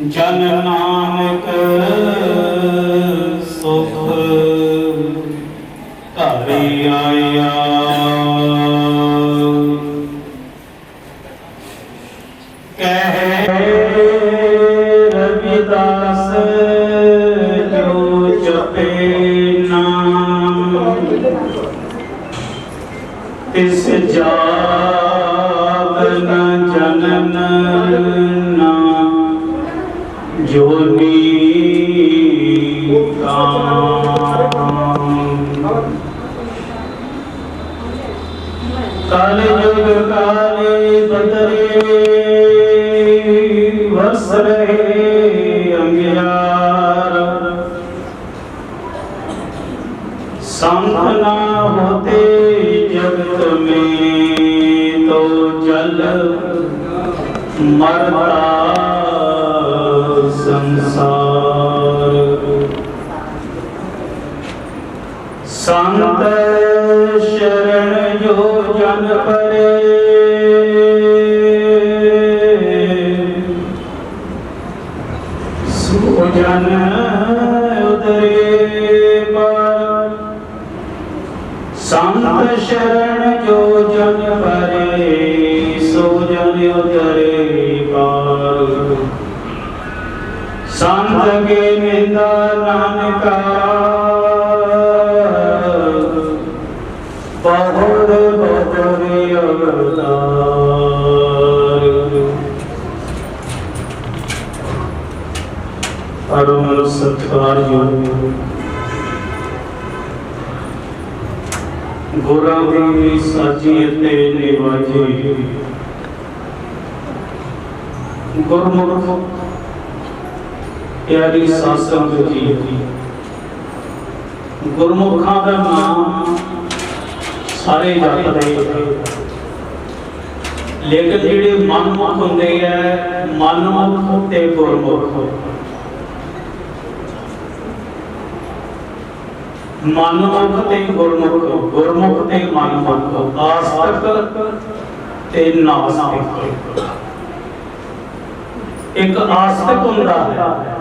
ਜਨ ਨਾਨਕ ਜਲ ਮਰਤਾ ਸੰਸਾਰ। ਸੰਤ ਸ਼ਰਣ ਜੋ ਜਨ ਸਤਿਕਾਰਯੋਗ ਗੁਰਾਂ ਦੀ ਸਾਜੀ ਅਤੇ ਨਿਵਾਜੀ। ਗੁਰਮੁਖ ਪਿਆਰੀ ਸਾਧ ਜੀ। ਗੁਰਮੁਖਾਂ ਦਾ ਨਾਮ ਸਾਰੇ ਜਪਦੇ ਲੇਕਿਨ ਜਿਹੜੇ ਮਨਮੁਖ ਹੁੰਦੇ ਆ, ਮਨਮੁਖ ਤੇ ਗੁਰਮੁਖ। ਮਨਮੁਖ ਤੇ ਗੁਰਮੁਖ ਗੁਰਮੁਖ ਤੇ ਮਨਮੁਖ ਆਸਤਕ ਤੇ ਨਾਸਤਿਕ ਇੱਕ ਆਸਤਕ ਹੁੰਦਾ ਹੈ,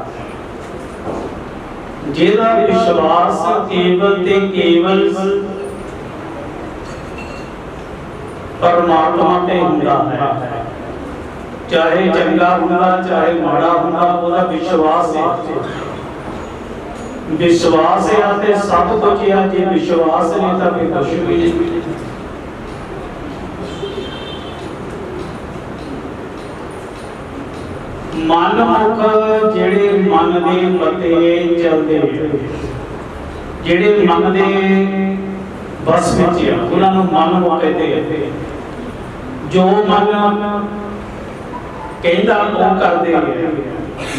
ਜਿਹਦਾ ਵਿਸ਼ਵਾਸ ਕੇਵਲ ਤੇ ਕੇਵਲ ਪਰਮਾਤਮਾ ਤੇ ਹੁੰਦਾ ਹੈ। ਚਾਹੇ ਚੰਗਾ ਹੁੰਦਾ, ਚਾਹੇ ਮਾੜਾ ਹੁੰਦਾ, ਉਹਦਾ ਵਿਸ਼ਵਾਸ ਹੈ। ਵਿਸ਼ਵਾਸ ਹੈ ਤੇ ਸਭ ਕੁਝ ਹੈ ਜੇ ਵਿਸ਼ਵਾਸ ਨਹੀਂ ਤਾਂ ਫਿਰ ਕੁਝ ਵੀ ਨਹੀਂ ਮਨਮੁਖ ਜਿਹੜੇ ਮਨ ਦੇ ਪਤੇ ਚੱਲਦੇ ਜਿਹੜੇ ਮਨ ਦੇ ਬਸ ਵਿੱਚ ਆ, ਉਹਨਾਂ ਨੂੰ ਮਨਮੁਖ ਕਹਿੰਦੇ ਜੋ ਮਨ ਕਹਿੰਦਾ ਉਹ ਕਰਦੇ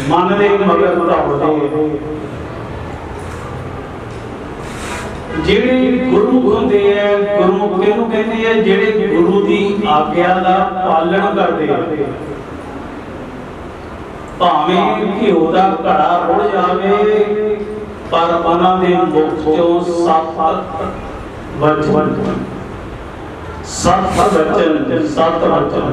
ਮਨ ਦੇ ਮਗਰ ਦੌੜਦੇ ਆ। ਜਿਹੜੇ ਗੁਰਮੁਖ ਹੁੰਦੇ ਆ ਗੁਰਮੁਖ ਕਿਹਨੂੰ ਕਹਿੰਦੇ ਆ ਜਿਹੜੇ ਗੁਰੂ ਦੀ ਆਗਿਆ ਦਾ ਪਾਲਣ ਕਰਦੇ ਆ ਭਾਵੇਂ ਘਿਓ ਦਾ ਘੜਾ ਰੁੜ ਜਾਵੇ, ਪਰ ਉਹਨਾਂ ਦੇ ਮੁਖ ਚੋਂ ਸੱਤ ਵਜ ਸਤ ਵਚਨ ਸਤ ਵਚਨ।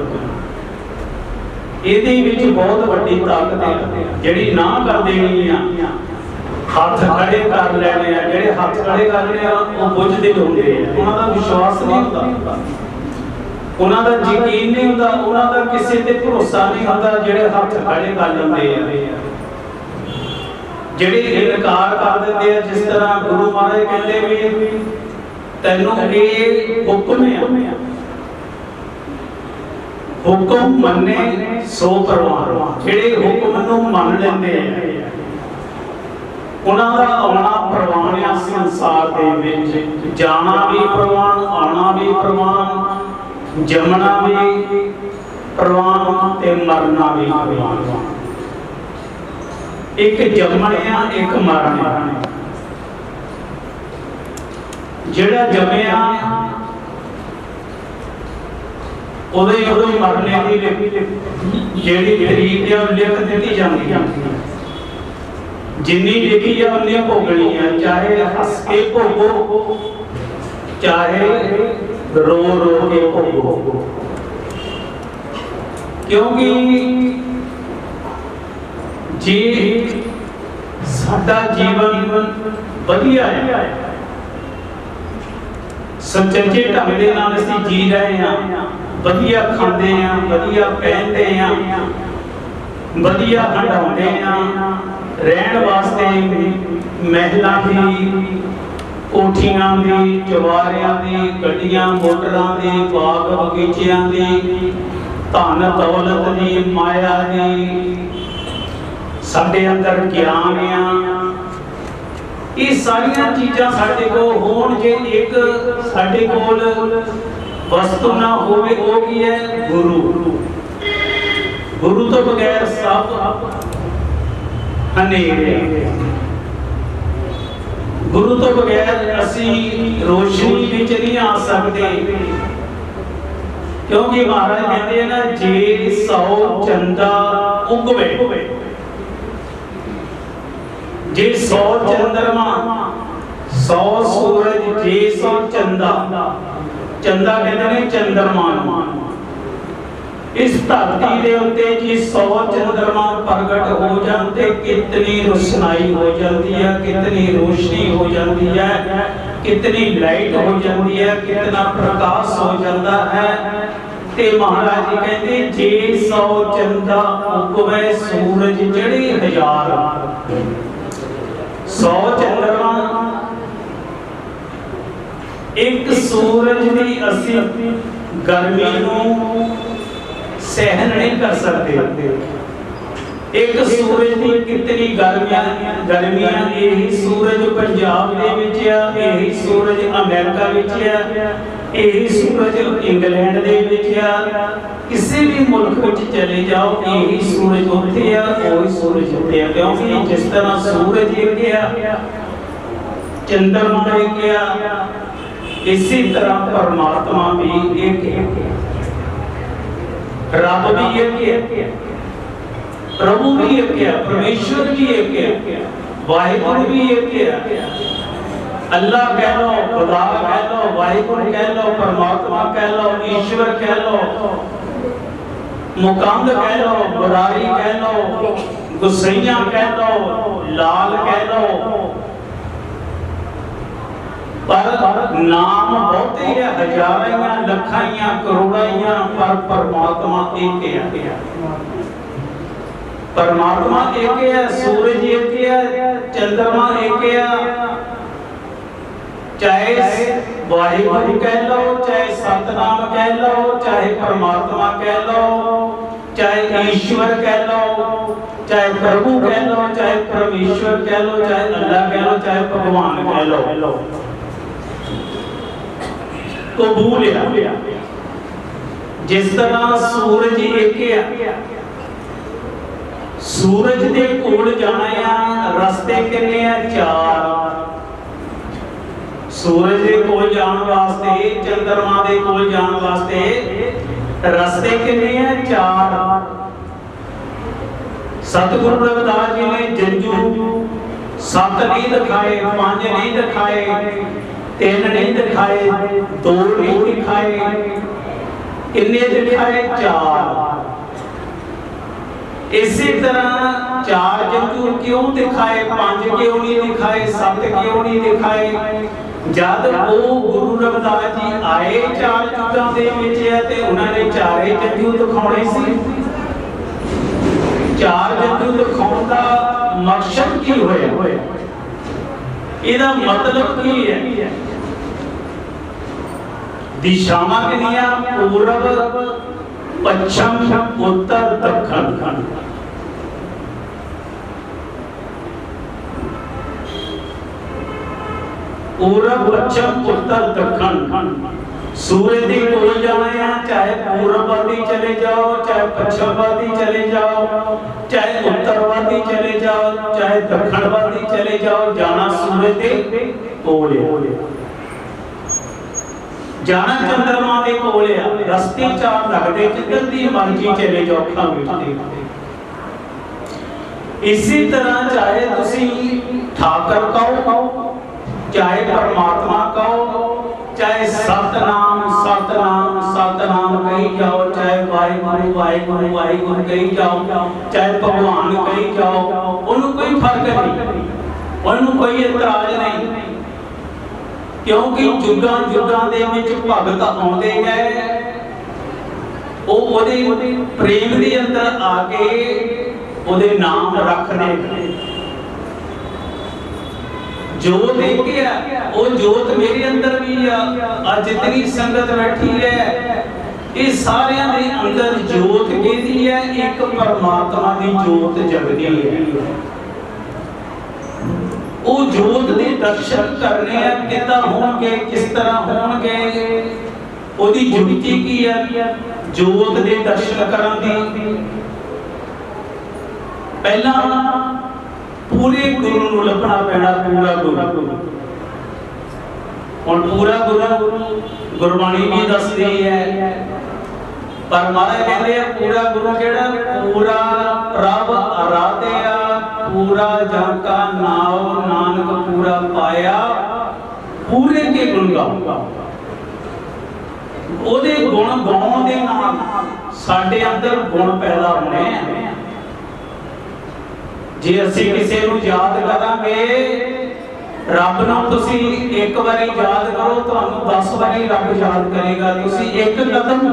ਇਹਦੇ ਵਿੱਚ ਬਹੁਤ ਵੱਡੀ ਤਾਕਤ ਹੈ ਜਿਹੜੀ ਨਾ ਕਰ ਦੇਣੀ ਆ ਹੱਥ ਖੜੇ ਕਰ ਲੈਣੇ ਆ, ਜਿਹੜੇ ਹੱਥ ਖੜੇ ਕਰਨੇ ਆ, ਉਹ ਬੁੱਝਦੇ ਹੁੰਦੇ ਆ। ਉਹਨਾਂ ਦਾ ਵਿਸ਼ਵਾਸ ਨਹੀਂ ਹੁੰਦਾ। ਉਹਨਾਂ ਦਾ ਯਕੀਨ ਨਹੀਂ ਹੁੰਦਾ, ਉਹਨਾਂ ਦਾ ਕਿਸੇ ਤੇ ਭਰੋਸਾ ਨਹੀਂ ਹੁੰਦਾ, ਜਿਹੜੇ ਹੱਥ ਖੜੇ ਕਰ ਲੈਂਦੇ ਆ। ਜਿਹੜੇ ਇਨਕਾਰ ਕਰ ਦਿੰਦੇ ਆ, ਜਿਸ ਤਰ੍ਹਾਂ ਗੁਰੂ ਮਹਾਰਾਜ ਕਹਿੰਦੇ ਵੀ, ਤੈਨੂੰ ਇਹ ਹੁਕਮ ਹੈ ਹੁਕਮ ਮੰਨੇ ਸੋ ਪਰਵਾਨ ਜਿਹੜੇ ਹੁਕਮ ਨੂੰ ਮੰਨ ਲੈਂਦੇ ਆ ਉਹਨਾਂ ਦਾ ਆਉਣਾ ਪ੍ਰਵਾਨ ਸੰਸਾਰ ਦੇ ਵਿੱਚ। ਜਾਣਾ ਵੀ ਪ੍ਰਵਾਨ, ਆਉਣਾ ਵੀ ਪ੍ਰਵਾਨ, ਜੰਮਣਾ ਵੀ ਪ੍ਰਵਾਨ ਤੇ ਮਰਨਾ ਵੀ ਪ੍ਰਵਾਨ। ਇੱਕ ਜੰਮਣਿਆ ਇੱਕ ਮਰਨਾ ਜਿਹੜਾ ਜੰਮਿਆ, ਉਹਦੇ ਉਹਦੇ ਮਰਨੇ ਦੀ ਜਿਹੜੀ ਤਰੀਕ ਹੈ ਉਹ ਲਿਖ ਦਿੱਤੀ ਜਾਂਦੀ ਹੈ ਜਿੰਨੀ ਲਿਖੀ ਆ ਉਹਨੇ ਭੋਗਣੀ ਹੈ ਚਾਹੇ ਹੱਸ ਕੇ ਭੋਗੋ, ਚਾਹੇ ਰੋ ਰੋ ਕੇ ਭੋਗੋ। ਕਿਉਂਕਿ ਜੇ ਸਾਡਾ ਜੀਵਨ ਵਧੀਆ ਹੈ ਸੱਚੇ ਢੰਗ ਦੇ ਨਾਲ ਅਸੀਂ ਜੀ ਰਹੇ ਹਾਂ, ਵਧੀਆ ਖਾਂਦੇ ਆ ਵਧੀਆ ਪਹਿਨਦੇ ਆ ਵਧੀਆ ਹਟਾਉਂਦੇ ਆ ਰਹਿਣ ਵਾਸਤੇ ਮਹਿਲਾਂ ਦੀ, ਕੋਠੀਆਂ ਦੀ ਚਵਾਰਿਆਂ ਦੀ, ਗੱਡੀਆਂ, ਮੋਟਰਾਂ ਦੀ, ਬਾਗ ਬਗੀਚਿਆਂ ਦੀ, ਧਨ ਦੌਲਤ ਦੀ, ਮਾਇਆ ਦੀ, ਸਾਡੇ ਅੰਦਰ ਗਿਆਨ ਆ। ਇਹ ਸਾਰੀਆਂ ਚੀਜ਼ਾਂ ਸਾਡੇ ਕੋਲ ਹੋਣ ਜੇ ਇੱਕ ਸਾਡੇ ਕੋਲ ਵਸਤੂ ਨਾ ਹੋਵੇ, ਉਹ ਕੀ ਹੈ? ਗੁਰੂ। ਗੁਰੂ ਤੋਂ ਬਗੈਰ ਸਭ ਹਨੇਰੇ ਗੁਰੂ ਤੋਂ ਬਗੈਰ ਅਸੀਂ ਰੋਸ਼ਨੀ ਵਿੱਚ ਨਹੀਂ ਆ ਸਕਦੇ। ਕਿਉਂਕਿ ਮਹਾਰਾਜ ਕਹਿੰਦੇ ਆ ਨਾ, ਜੇ ਸੌ ਚੰਦਾ ਉਗਵੇ, ਜੇ ਸੌ ਚੰਦਰਮਾ, ਸੌ ਸੂਰਜ, ਜੇ ਸੌ ਚੰਦਾ। ਚੰਦਾ ਕਹਿੰਦੇ ਨੇ ਚੰਦਰਮਾ ਨੂੰ। ਇਸ ਧਰਤੀ ਦੇ ਉੱਤੇ ਜੀ 100 ਚੰਦਰਮਾ ਪ੍ਰਗਟ ਹੋ ਜਾਂਦੇ, ਕਿਤਨੀ ਰੋਸ਼ਨਾਈ ਹੋ ਜਾਂਦੀ ਹੈ, ਕਿਤਨੀ ਰੋਸ਼ਨੀ ਹੋ ਜਾਂਦੀ ਹੈ, ਕਿਤਨੀ ਲਾਈਟ ਹੋ ਜਾਂਦੀ ਹੈ, ਕਿਤਨਾ ਪ੍ਰਕਾਸ਼ ਹੋ ਜਾਂਦਾ ਹੈ। ਤੇ ਮਹਾਰਾਜ ਜੀ ਕਹਿੰਦੇ, ਜੇ 100 ਚੰਦਾ ਉਗਵੇ ਸੂਰਜ ਜਿਹੜੇ ਹਜ਼ਾਰ। 100 ਚੰਦਰਮਾ, ਇੱਕ ਸੂਰਜ ਦੀ ਅਸੀਂ ਗਰਮੀ ਨੂੰ ਸਹਿਨ ਨਹੀਂ ਕਰ ਸਕਦੇ। ਇੱਕ ਸੂਰਜ ਦੀ ਕਿਤਨੀ ਗਰਮੀਆਂ ਗਰਮੀਆਂ ਇਹੀ ਸੂਰਜ ਪੰਜਾਬ ਦੇ ਵਿੱਚ ਆ, ਇਹੀ ਸੂਰਜ ਅਮਰੀਕਾ ਵਿੱਚ ਆ, ਇਹੀ ਸੂਰਜ ਇੰਗਲੈਂਡ ਦੇ ਵਿੱਚ ਆ। ਕਿਸੇ ਵੀ ਮੁਲਕ ਵਿੱਚ ਚਲੇ ਜਾਓ, ਇਹੀ ਸੂਰਜ ਉੱਥੇ ਆ, ਉਹੀ ਸੂਰਜ ਉੱਥੇ ਆ। ਕਿਉਂਕਿ ਜਿਸ ਤਰ੍ਹਾਂ ਸੂਰਜ ਇੱਕ ਆ, ਚੰਦਰਮਾ ਇੱਕ ਆ, ਇਸੇ ਤਰ੍ਹਾਂ ਪਰਮਾਤਮਾ ਵੀ ਇੱਕ ਹੈ ਰੱਬ ਵੀ ਇੱਕ ਹੈ ਪ੍ਰਭੂ ਵੀ ਇੱਕ ਹੈ ਪਰਮੇਸ਼ਵਰ ਵੀ ਇੱਕ ਹੈ ਵਾਹਿਗੁਰੂ ਵੀ ਇੱਕ ਹੈ ਅੱਲਾ ਕਹਿ ਲੋ ਖੁਦਾ ਕਹਿ ਲੋ ਵਾਹਿਗੁਰੂ ਕਹਿ ਲੋ ਪਰਮਾਤਮਾ ਕਹਿ ਲੋ ਈਸ਼ਵਰ ਕਹਿ ਲੋ ਮੁਕੰਦ ਕਹਿ ਲੋ ਬੁਰਾਈ ਕਹਿ ਲੋ ਗੁਸਈਆਂ ਕਹਿ ਲੋ ਲਾਲ ਕਹਿ ਲੋ ਪਰ ਨਾਮ ਬਹੁਤੇ ਹੈ ਹਜ਼ਾਰਾਂ ਲੱਖਾਂ ਕਰੋੜਾਂ ਪਰ ਪਰਮਾਤਮਾ ਇੱਕ ਹੈ ਪਰਮਾਤਮਾ ਇੱਕ ਹੈ ਸੂਰਜ ਇੱਕ ਹੈ ਚੰਦਰਮਾ ਇੱਕ ਹੈ ਚਾਹੇ ਵਾਹਿਗੁਰੂ ਕਹਿ ਲਓ, ਚਾਹੇ ਸਤਨਾਮ ਕਹਿ ਲਓ, ਚਾਹੇ ਪਰਮਾਤਮਾ ਕਹਿ ਲਓ, ਚਾਹੇ ਈਸ਼ਵਰ ਕਹਿ ਲਓ, ਚਾਹੇ ਪ੍ਰਭੂ ਕਹਿ ਲਓ, ਚਾਹੇ ਪਰਮੇਸ਼ਵਰ ਕਹਿ ਲਓ, ਚਾਹੇ ਅੱਲਾ ਕਹਿ ਲਓ, ਚਾਹੇ ਭਗਵਾਨ ਕਹਿ ਲਓ। ਕਬੂਲ ਹੈ ਜਿਸ ਤਰ੍ਹਾਂ ਸੂਰਜ ਇੱਕ ਹੈ ਸੂਰਜ ਦੇ ਕੋਲ ਜਾਣਾ ਆ, ਰਸਤੇ ਕਿੰਨੇ ਆ? ਚਾਰ। ਸੂਰਜ ਦੇ ਕੋਲ ਜਾਣ ਵਾਸਤੇ, ਚੰਦਰਮਾ ਦੇ ਕੋਲ ਜਾਣ ਵਾਸਤੇ ਰਸਤੇ ਕਿੰਨੇ ਆ? ਚਾਰ। ਸਤਿਗੁਰੂ ਰਵਿਦਾਸ ਜੀ ਨੇ ਜੰਜੂ ਸੱਤ ਨਹੀਂ ਦਿਖਾਏ, ਪੰਜ ਨਹੀਂ ਦਿਖਾਏ ਤਿੰਨ ਨਹੀਂ ਦਿਖਾਏ, ਦੋ ਨਹੀਂ ਦਿਖਾਏ, ਕਿੰਨੇ ਦਿਖਾਏ? ਚਾਰ। ਇਸੇ ਤਰ੍ਹਾਂ ਚਾਰ ਜੰਤੂ ਕਿਉਂ ਦਿਖਾਏ? ਪੰਜ ਕਿਉਂ ਨਹੀਂ ਦਿਖਾਏ? ਸੱਤ ਕਿਉਂ ਨਹੀਂ ਦਿਖਾਏ? ਜਦ ਉਹ ਗੁਰੂ ਰਵਿਦਾਸ ਜੀ ਆਏ ਚਾਰ ਜੁਗਾਂ ਦੇ ਵਿੱਚ ਹੈ ਤੇ ਉਹਨਾਂ ਨੇ ਚਾਰੇ ਜੰਤੂ ਦਿਖਾਉਣੇ ਸੀ। ਚਾਰ ਜੰਤੂ ਦਿਖਾਉਣ ਦਾ ਮਕਸਦ ਕੀ ਹੋਇਆ? ਇਹਦਾ ਮਤਲਬ ਕੀ ਹੈ? ਦਿਸ਼ਾਵਾਂ ਕਿੰਨੀਆਂ ਪੂਰਬ ਪੱਛਮ ਉੱਤਰ ਦੱਖਣ ਪੂਰਬ ਪੱਛਮ ਉੱਤਰ ਦੱਖਣ ਸੂਰਜ ਦੀ ਕੋਲ ਜਾਣਾ ਆ ਚਾਹੇ ਪੂਰਬ ਵੱਲ ਚਲੇ ਜਾਓ ਚਾਹੇ ਪੱਛਮ ਵੱਲ ਚਲੇ ਜਾਓ ਚਾਹੇ ਉੱਤਰ ਵੱਲ ਚਲੇ ਜਾਓ ਚਾਹੇ ਦੱਖਣ ਵੱਲ ਚਲੇ ਜਾਓ ਜਾਣਾ ਸੂਰਜ ਦੇ ਕੋਲ ਹੈ ਜਾਣਾ ਚੰਦਰਮਾ ਦੇ ਕੋਲ ਆ, ਰਸਤੇ ਚਾਰ ਲੱਗਦੇ ਜਿੱਧਰ ਦੀ ਮਰਜ਼ੀ ਚਲੇ ਜਾਓ ਅੱਖਾਂ ਵਿੱਚ ਇਸੇ ਤਰ੍ਹਾਂ ਚਾਹੇ ਤੁਸੀਂ ਠਾਕਰ ਕਹੋ, ਚਾਹੇ ਪਰਮਾਤਮਾ ਕਹੋ, ਚਾਹੇ ਸਤਨਾਮ ਸਤਨਾਮ ਸਤਨਾਮ ਕਹੀ ਜਾਓ, ਚਾਹੇ ਵਾਹਿਗੁਰੂ ਵਾਹਿਗੁਰੂ ਵਾਹਿਗੁਰੂ ਕਹੀ ਜਾਓ, ਚਾਹੇ ਭਗਵਾਨ ਕਹੀ ਜਾਓ, ਉਹਨੂੰ ਕੋਈ ਫ਼ਰਕ ਨਹੀਂ। ਉਹਨੂੰ ਕੋਈ ਇਤਰਾਜ਼ ਨਹੀਂ। ਕਿਉਂਕਿ ਜੁਗਾਂ ਜੁਗਾਂ ਦੇ ਵਿੱਚ ਭਗਤ ਆਉਂਦੇ ਗਏ ਉਹ ਉਹਦੇ ਪ੍ਰੇਮ ਦੇ ਅੰਦਰ ਆ ਕੇ ਉਹਦੇ ਨਾਮ ਰੱਖਦੇ ਜੋ ਦੇਖਿਆ, ਉਹ ਜੋਤ ਮੇਰੇ ਅੰਦਰ ਵੀ ਆ। ਅੱਜ ਜਿਤਨੀ ਸੰਗਤ ਬੈਠੀ ਹੈ। ਇਹ ਸਾਰਿਆਂ ਦੇ ਅੰਦਰ ਜੋਤ ਕਿਹਦੀ ਹੈ? ਇੱਕ ਪਰਮਾਤਮਾ ਦੀ ਜੋਤ ਜਗਦੀ ਹੈ। ਉਹ ਜੋਤ ਦੇ ਦਰਸ਼ਨ ਕਰਨੇ ਆ ਕਿੱਦਾਂ ਹੋਣਗੇ, ਕਿਸ ਤਰ੍ਹਾਂ ਹੋਣਗੇ? ਉਹਦੀ ਜੁਗਤੀ ਕੀ ਹੈ ਜੋਤ ਦੇ ਦਰਸ਼ਨ ਕਰਨ ਦੀ। ਪਹਿਲਾਂ ਪੂਰੇ ਗੁਰੂ ਨੂੰ ਲੱਭਣਾ ਪੈਣਾ ਪੂਰਾ ਗੁਰੂ। ਹੁਣ ਪੂਰਾ ਗੁਰੂ ਗੁਰਬਾਣੀ ਵੀ ਦੱਸਦੀ ਹੈ। ਪਰ ਮਹਾਰਾਜ ਕਹਿੰਦੇ ਆ, ਪੂਰਾ ਗੁਰੂ ਕਿਹੜਾ? ਪੂਰਾ ਪ੍ਰਭ ਅਰਾਧਿਆ ਪੂਰਾ ਜਨ ਕਾ ਨਾਮ ਨਾਨਕ ਪੂਰਾ ਪਾਇਆ, ਪੂਰੇ ਕੇ ਗੁਣ ਗਾਓ ਉਹਦੇ ਗੁਣ ਗਾਉਣ ਦੇ ਨਾਲ ਸਾਡੇ ਅੰਦਰ ਗੁਣ ਪੈਦਾ ਹੋਣੇ ਆ। ਜੇ ਅਸੀਂ ਕਿਸੇ ਨੂੰ ਯਾਦ ਕਰਾਂਗੇ, ਰੱਬ ਨੂੰ ਤੁਸੀਂ ਇੱਕ ਵਾਰੀ ਯਾਦ ਕਰੋ, ਤੁਹਾਨੂੰ 10 ਵਾਰੀ ਰੱਬ ਯਾਦ ਕਰੇਗਾ। ਤੁਸੀਂ ਇੱਕ ਕਦਮ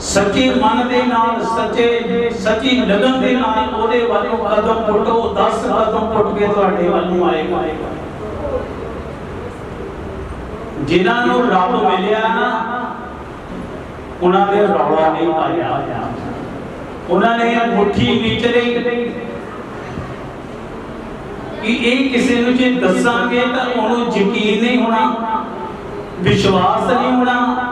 ਸੱਚੇ ਮਨ ਦੇ ਨਾਲ ਸੱਚੇ, ਸੱਚੀ ਲਗਨ ਦੇ ਨਾਲ ਉਹਦੇ ਵੱਲੋਂ ਕਦਮ ਪੁੱਟੋ 10 ਕਦਮ ਪੁੱਟ ਕੇ ਤੁਹਾਡੇ ਵੱਲ ਆਏਗਾ ਜਿਨ੍ਹਾਂ ਨੂੰ ਰੱਬ ਮਿਲਿਆ ਨਾ, ਉਹਨਾਂ ਦੇ ਰੌਲਾ ਨਹੀਂ ਪਾਇਆ। ਉਹਨਾਂ ਨੇ ਮੁਠੀ ਵਿੱਚ ਲਈ ਕਿ ਇਹ ਕਿਸੇ ਨੂੰ ਜੇ ਦੱਸਾਂਗੇ ਤਾਂ ਉਹਨੂੰ ਯਕੀਨ ਨਹੀਂ ਹੋਣਾ, ਵਿਸ਼ਵਾਸ ਨਹੀਂ ਹੋਣਾ।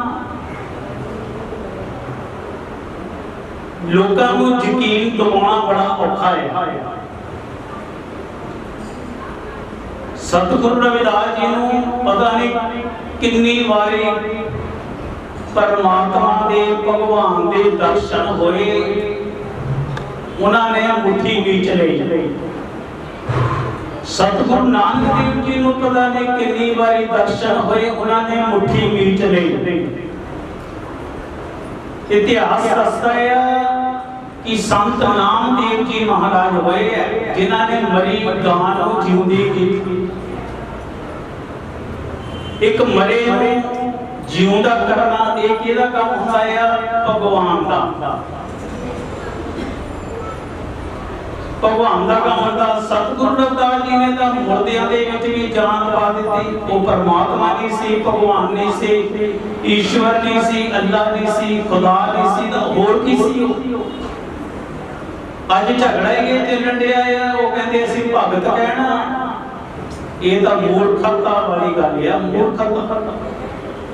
ਲੋਕਾਂ ਨੂੰ ਯਕੀਨ ਦਿਵਾਉਣਾ ਬੜਾ ਔਖਾ ਹੈ। ਸਤਿਗੁਰੂ ਰਵਿਦਾਸ ਜੀ ਨੂੰ ਪਤਾ ਨਹੀਂ ਕਿੰਨੀ ਵਾਰੀ ਪਰਮਾਤਮਾ ਦੇ, ਭਗਵਾਨ ਦੇ ਦਰਸ਼ਨ ਹੋਏ। ਉਹਨਾਂ ਨੇ ਮੁਠੀ ਵਿੱਚ ਲਈ। ਸਤਿਗੁਰੂ ਨਾਨਕ ਦੇਵ ਜੀ ਨੂੰ ਪਤਾ ਨਹੀਂ ਕਿੰਨੀ ਵਾਰੀ ਦਰਸ਼ਨ ਹੋਏ, ਉਹਨਾਂ ਨੇ ਮੁਠੀ ਵਿੱਚ ਲਈ। ਇਤਿਹਾਸ ਦੱਸਦਾ ਹੈ ਕਿ ਸੰਤ ਨਾਮਦੇਵ ਜੀ ਮਹਾਰਾਜ ਹੋਏ ਹੈ, ਜਿਨ੍ਹਾਂ ਨੇ ਮਰੀ ਗਾਂ ਨੂੰ ਜਿਉਂਦੀ ਕੀਤੀ। ਇੱਕ ਮਰੇ ਨੂੰ ਜਿਉਂਦਾ ਕਰਨਾ, ਇਹ ਕਿਹਦਾ ਕੰਮ ਹੁੰਦਾ ਹੈ ਭਗਵਾਨ ਦਾ। ਭਗਵਾਨ ਦਾ ਕੰਮ ਹੁੰਦਾ ਸਤਿਗੁਰੂ ਰਵਿਦਾਸ ਜੀ ਨੇ ਤਾਂ ਮੁਰਦਿਆਂ ਦੇ ਵਿੱਚ ਵੀ ਜਾਨ ਪਾ ਦਿੱਤੀ। ਉਹ ਪਰਮਾਤਮਾ ਨਹੀਂ ਸੀ, ਭਗਵਾਨ ਨਹੀਂ ਸੀ, ਈਸ਼ਵਰ ਨਹੀਂ ਸੀ, ਅੱਲਾ ਨਹੀਂ ਸੀ, ਖੁਦਾ ਨਹੀਂ ਸੀ, ਤਾਂ ਹੋਰ ਕੀ ਸੀ ਅੱਜ ਝਗੜਾ ਹੀ ਇਹ ਚੱਲਣ ਡਿਆ ਆ, ਉਹ ਕਹਿੰਦੇ ਅਸੀਂ ਭਗਤ ਕਹਿਣਾ। ਇਹ ਤਾਂ ਮੂਰਖਤਾ ਵਾਲੀ ਗੱਲ ਆ, ਮੂਰਖਤਾ।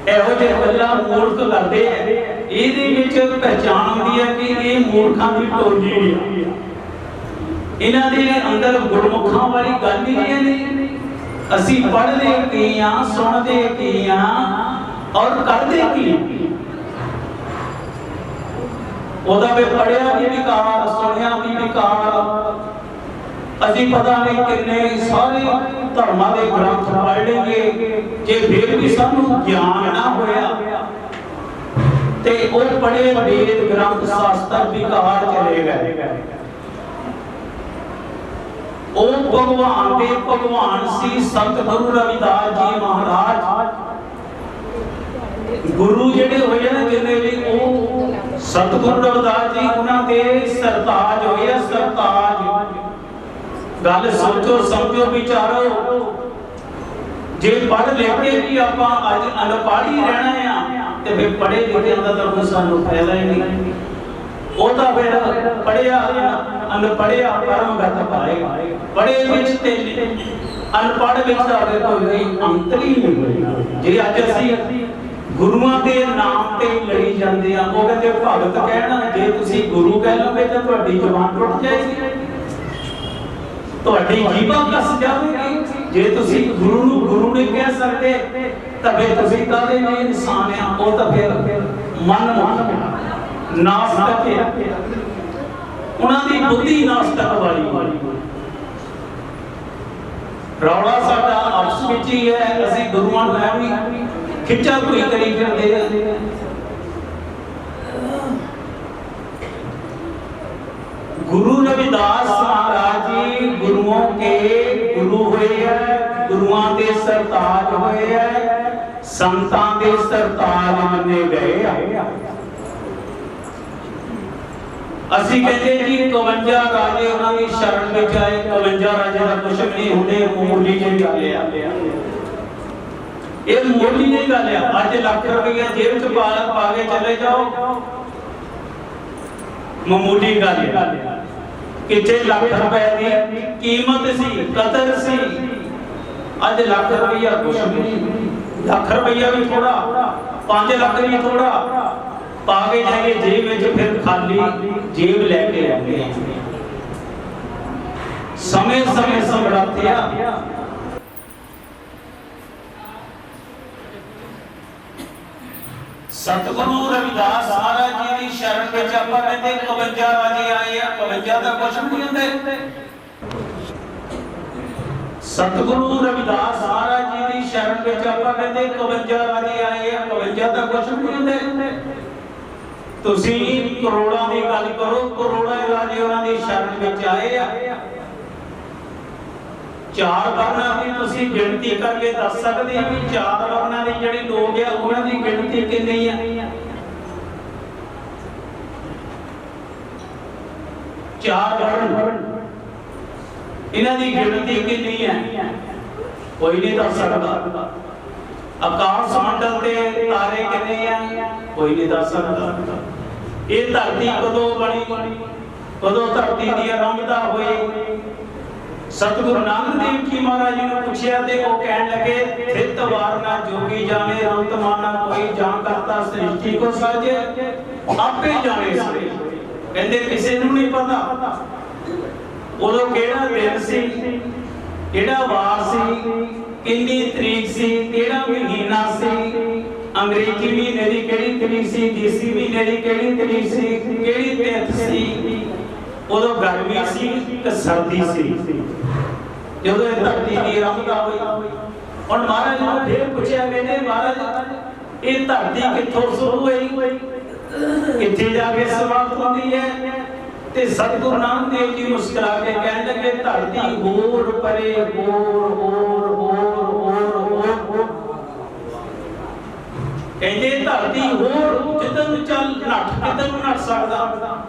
ਇਹੋ ਜਿਹੇ ਗੱਲਾਂ ਮੂਰਖ ਕਰਦੇ ਆ। ਇਹਦੇ ਵਿੱਚ ਪਹਿਚਾਨ ਹੁੰਦੀ ਹੈ ਕਿ ਇਹ ਮੂਰਖਾਂ ਦੀ ਟੋਲੀ ਆ। ਇਹਨਾਂ ਦੇ ਅੰਦਰ ਗੁਰਮੁਖਾਂ ਵਾਲੀ ਗੱਲ ਹੀ ਨਹੀਂ ਅਸੀਂ ਪੜ੍ਹਦੇ ਕੀ ਆ, ਸੁਣਦੇ ਕੀ ਆ, ਔਰ ਕਰਦੇ ਕੀ ਉਹਦਾ ਵੀ ਪੜਿਆ ਵੀ ਵਿਕਾਰ, ਸੁਣਿਆ ਵੀ ਵਿਕਾਰ। ਅਸੀਂ ਪਤਾ ਨਹੀਂ ਕਿੰਨੇ ਸਾਰੇ ਧਰਮਾਂ ਦੇ ਗ੍ਰੰਥ ਪੜ੍ਹ ਲਈਏ, ਜੇ ਫਿਰ ਵੀ ਸਾਨੂੰ ਗਿਆਨ ਨਾ ਹੋਇਆ। ਤੇ ਉਹ ਪੜ੍ਹੇ ਵੇਦ ਗ੍ਰੰਥ, ਸ਼ਾਸਤਰ, ਵਿਕਾਰ ਚਲੇ ਗਏ। ਉਹ ਭਗਵਾਨ ਦੇ ਭਗਵਾਨ ਸੀ ਸੰਤ ਗੁਰੂ ਰਵਿਦਾਸ ਜੀ ਮਹਾਰਾਜ। ਗੁਰੂ ਜਿਹੜੇ ਹੋਏ ਨੇ ਜਿੰਨੇ ਵੀ ਸਤਿਗੁਰੂ ਰਵਿਦਾਸ ਜੀ, ਉਹਨਾਂ ਦੇ ਸਰਤਾਜ ਹੋਏ ਆ, ਸਰਤਾਜ। ਗੱਲ ਸੋਚੋ, ਸਮਝੋ, ਵਿਚਾਰੋ। ਜੇ ਪੜ੍ਹ ਲਿਖ ਕੇ ਵੀ ਆਪਾਂ ਅੱਜ ਅਨਪੜ੍ਹ ਹੀ ਰਹਿਣਾ ਆ, ਤੇ ਫਿਰ ਪੜ੍ਹੇ ਲਿਖੇ ਦਾ ਤਾਂ ਕੋਈ ਸਾਨੂੰ ਫਾਇਦਾ ਹੀ ਨਹੀਂ। ਉਹ ਤਾਂ ਫਿਰ ਪੜਿਆ ਅਨਪੜਿਆ ਪਰਮਗਤ ਪਾਏ। ਪੜੇ ਵਿੱਚ ਤੇ ਅਨਪੜ੍ਹ ਵਿੱਚ ਤਾਂ ਫਿਰ ਕੋਈ ਅੰਤਰ ਹੀ ਨਹੀਂ ਹੋਏਗਾ। ਜੇ ਅੱਜ ਅਸੀਂ ਗੁਰੂਆਂ ਦੇ ਨਾਮ ਤੇ ਲੜੀ ਜਾਂਦੇ ਆ। ਉਹ ਕਹਿੰਦੇ, ਭਗਤ ਕਹਿਣਾ, ਜੇ ਤੁਸੀਂ ਗੁਰੂ ਕਹਿ ਲਓਗੇ ਤਾਂ ਤੁਹਾਡੀ ਜ਼ੁਬਾਨ ਟੁੱਟ ਜਾਏਗੀ। ਤੁਹਾਡੀ ਜੀਭਾਂ ਕੱਸ ਜਾਵੇਗੀ। ਜੇ ਤੁਸੀਂ ਗੁਰੂ ਨੂੰ ਗੁਰੂ ਨਹੀਂ ਕਹਿ ਸਕਦੇ ਤਾਂ ਤੁਸੀਂ ਕਾਹਦੇ ਨੇ ਇਨਸਾਨ ਆ? ਉਹ ਤਾਂ ਫਿਰ ਮਨ ਮਨ ਨਾਸਤਕ ਹੈ ਉਹਨਾਂ ਦੀ ਬੁੱਧੀ ਨਾਸਤਕ ਵਾਲੀ ਰੌਲਾ ਸਾਡਾ ਆਪਸ ਵਿੱਚ ਹੀ ਹੈ। ਅਸੀਂ ਗੁਰੂਆਂ ਨੂੰ کھچا کوئی قریب کر دے گا گرو روی داس مہاراج جی گرووں کے گرو ہوئے ہیں، گروہاں دے سرتاج ہوئے ہے ਸੰਤਾਂ ਦੇ گئے ਮੰਨੇ ਗਏ ਆ ਅਸੀਂ ਕਹਿੰਦੇ ਜੀ 52 ਰਾਜੇ ਉਹਨਾਂ میں جائے کونجا راجے 52 ਰਾਜੇ ਦਾ ਕੁਛ ਨਹੀਂ ਹੁੰਦੇ ਮੂਰਲੀ ਜੇ ਚੱਲੇ ਆ ਇਹ ਮੂਲੀ ਜਿਹੀ ਗੱਲ ਆ, ਅੱਜ ਲੱਖ ਰੁਪਈਆ ਜੇਬ ਚ ਪਾ ਪਾ ਕੇ ਚਲੇ ਜਾਓ। ਮਾਮੂਲੀ ਗੱਲ ਹੈ ਕਿਤੇ ਲੱਖ ਰੁਪਏ ਦੀ ਕੀਮਤ ਸੀ, ਕਦਰ ਸੀ। ਅੱਜ ਲੱਖ ਰੁਪਈਆ ਕੁਛ ਵੀ ਨਹੀਂ। ਲੱਖ ਰੁਪਈਆ ਵੀ ਥੋੜਾ 5 ਲੱਖ ਵੀ ਥੋੜਾ ਪਾ ਕੇ ਜਾਈਏ ਜੇਬ ਵਿੱਚ, ਫਿਰ ਖਾਲੀ ਜੇਬ ਲੈ ਕੇ ਆਉਂਦੇ ਆ। ਸਮੇਂ ਸਮੇਂ ਸਮਰਾਥਿਆ ਸਤਿਗੁਰੂ ਰਵਿਦਾਸ ਮਹਾਰਾਜ ਜੀ ਦੀ ਸ਼ਰਨ ਵਿੱਚ ਆਪਾਂ ਕਹਿੰਦੇ 51 ਰਾਜੇ ਆਏ ਆ 51 ਦਾ ਕੁਛ ਨਹੀਂ ਹੁੰਦੇ। ਸਤਿਗੁਰੂ ਰਵਿਦਾਸ ਮਹਾਰਾਜ ਜੀ ਦੀ ਸ਼ਰਨ ਵਿੱਚ ਆਪਾਂ ਕਹਿੰਦੇ 51 ਰਾਜੇ ਆਏ ਆ 51 ਦਾ ਕੁਛ ਨਹੀਂ ਹੁੰਦੇ। ਤੁਸੀਂ ਕਰੋੜਾਂ ਦੀ ਗੱਲ ਕਰੋ, ਕਰੋੜਾਂ ਰਾਜੇ ਉਹਨਾਂ ਦੀ ਸ਼ਰਨ ਵਿੱਚ ਆਏ ਆ। ਚਾਰ ਵਰਨਾਂ ਦੀ ਤੁਸੀਂ ਗਿਣਤੀ ਕਰਕੇ ਦੱਸ ਸਕਦੇ ਹੋ ਵੀ ਚਾਰ ਵਰਨਾਂ ਦੇ ਜਿਹੜੇ ਲੋਕ ਆ, ਉਹਨਾਂ ਦੀ ਗਿਣਤੀ ਕਿੰਨੀ ਆ? ਚਾਰ ਵਰਨ ਇਹਨਾਂ ਦੀ ਗਿਣਤੀ ਕਿੰਨੀ ਹੈ ਕੋਈ ਨਹੀਂ ਦੱਸ ਸਕਦਾ। ਆਕਾਸ਼ ਮੰਡਲ ਤੇ ਤਾਰੇ ਕਿੰਨੇ ਆ? ਕੋਈ ਨਹੀਂ ਦੱਸ ਸਕਦਾ। ਇਹ ਧਰਤੀ ਕਦੋਂ ਬਣੀ? ਕਦੋਂ ਧਰਤੀ ਦੀ ਆਰੰਭਤਾ ਹੋਈ ਸਤਿਗੁਰੂ ਨਾਨਕ ਦੇਵ ਜੀ ਮਹਾਰਾਜ ਜੀ ਨੂੰ ਪੁੱਛਿਆ ਤੇ ਉਹ ਕਹਿਣ ਲੱਗੇ, ਥਿਤ ਵਾਰਨਾ ਜੋਗੀ ਜਾਣੇ, ਅੰਤ ਮਾਨਾ ਕੋਈ ਜਾਣ ਕਰਤਾ, ਸ੍ਰਿਸ਼ਟੀ ਕੋ ਸਾਜੇ, ਆਪੇ ਜਾਣੇ ਸਾਰੇ। ਕਹਿੰਦੇ, ਕਿਸੇ ਨੂੰ ਨਹੀਂ ਪਤਾ। ਉਦੋਂ ਕਿਹੜਾ ਦਿਨ ਸੀ? ਕਿਹੜਾ ਵਾਰ ਸੀ? ਕਿੰਨੀ ਤਰੀਕ ਸੀ? ਕਿਹੜਾ ਮਹੀਨਾ ਸੀ? ਅੰਗਰੇਜ਼ੀ ਮਹੀਨੇ ਦੀ ਕਿਹੜੀ ਤਰੀਕ ਸੀ? ਦੇਸੀ ਮਹੀਨੇ ਦੀ ਕਿਹੜੀ ਤਰੀਕ ਸੀ? ਕਿਹੜੀ ਗਰਮੀ ਸੀ ਕਿ ਸਰਦੀ ਸੀ। ਜਦੋਂ ਇਹ ਧਰਤੀ ਦੀ ਆਰੰਭਤਾ ਹੋਈ ਹੁਣ ਮਹਾਰਾਜ ਨੂੰ ਫੇਰ ਪੁੱਛਿਆ, ਕਹਿੰਦੇ, ਮਹਾਰਾਜ, ਇਹ ਧਰਤੀ ਕਿੱਥੋਂ ਸ਼ੁਰੂ ਹੋਈ? ਕਿੱਥੇ ਜਾ ਕੇ ਸਮਾਪਤ ਹੁੰਦੀ ਹੈ? ਤੇ ਸਤਿਗੁਰੂ ਨਾਨਕ ਦੇਵ ਜੀ ਮੁਸਕਰਾ ਕੇ ਕਹਿਣ ਲੱਗੇ, ਧਰਤੀ ਹੋਰ ਪਰੇ, ਹੋਰ ਹੋਰ ਹੋਰ ਹੋਰ ਹੋਰ ਕਹਿੰਦੇ, ਧਰਤੀ ਹੋਰ ਜਿੱਦਾਂ ਚੱਲ? ਨੱਠ ਕਿੱਦਾਂ ਨੱਠ ਸਕਦਾ?